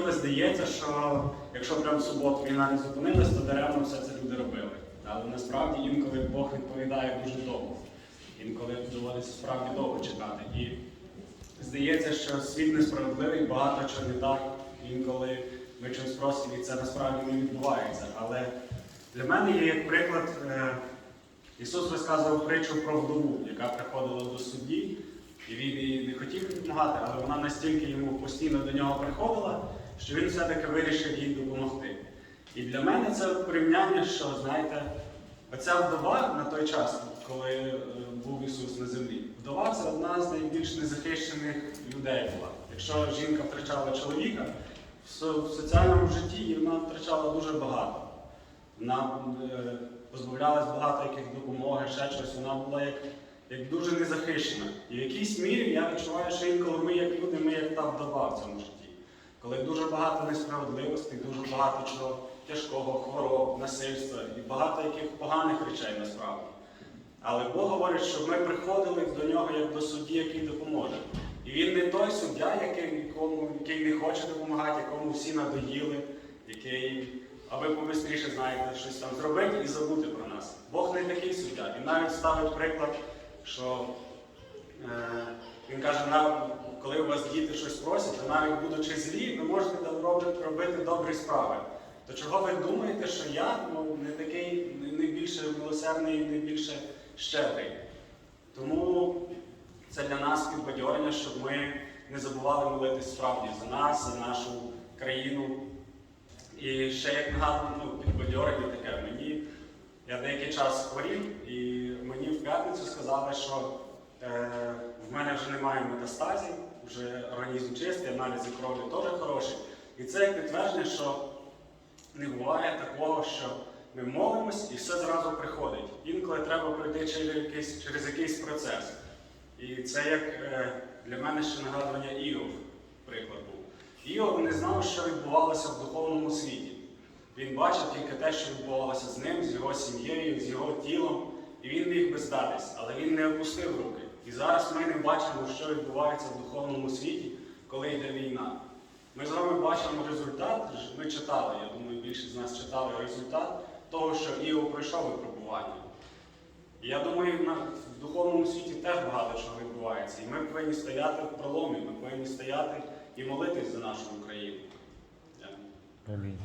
інколи здається, що якщо прям в суботу війна не зупинилась, то даремно все це люди робили. Але насправді інколи Бог відповідає дуже довго. Інколи доводиться справді довго чекати. І здається, що світ несправедливий, багато чого не так. Інколи ми чогось просимо, і це насправді не відбувається. Але для мене є як приклад, е, Ісус розказував притчу про вдову, яка приходила до судді, і він їй не хотів допомагати, але вона настільки йому постійно до нього приходила, що він все-таки вирішив їй допомогти. І для мене це порівняння, що, знаєте, оця вдова на той час, коли е, був Ісус на землі, вдова це одна з найбільш незахищених людей була. Якщо жінка втрачала чоловіка, в соціальному житті вона втрачала дуже багато. Вона е, позбавлялась багато яких допомоги, ще щось. Вона була як, як дуже незахищена. І в якійсь мірі я відчуваю, що інколи ми, як люди, ми як та вдова в цьому житті. Коли дуже багато несправедливостей, дуже багато чого тяжкого, хвороб, насильства і багато яких поганих речей насправді. Але Бог говорить, щоб ми приходили до нього як до судді, який допоможе. І він не той суддя, який, якому, який не хоче допомагати, якому всі надоїли, який, а ви побистріше знаєте, щось там зробити і забути про нас. Бог не такий суддя. Він навіть ставить приклад, що він каже, «На- коли у вас діти щось просять, то навіть будучи злі, ви можете робити, добрі справи. То чого ви думаєте, що я ну, не такий не милосердний, не більше щедрий? Тому це для нас підбадьорення, щоб ми не забували молитись справді за нас, за нашу країну. І ще як нагадую, ну, підбадьорення таке, мені я деякий час хворів, і мені в п'ятницю сказали, що е, в мене вже немає метастазів, вже організм чистий, аналізи крові теж хороші. І це як підтвердження, що не буває такого, що ми молимось і все зразу приходить. Інколи треба пройти через якийсь, через якийсь процес. І це як е, для мене ще нагадування Іов, приклад був. Іов не знав, що відбувалося в духовному світі. Він бачив тільки те, що відбувалося з ним, з його сім'єю, з його тілом, і він міг би здатись, але він не опустив руки. І зараз ми не бачимо, що відбувається в духовному світі, коли йде війна. Ми з вами бачимо результат, ми читали, я думаю, більшість з нас читали результат того, що Іов пройшов випробування. Я думаю, в духовному світі теж багато чого відбувається. І ми повинні стояти в проломі, ми повинні стояти і молитись за нашу Україну. Амінь.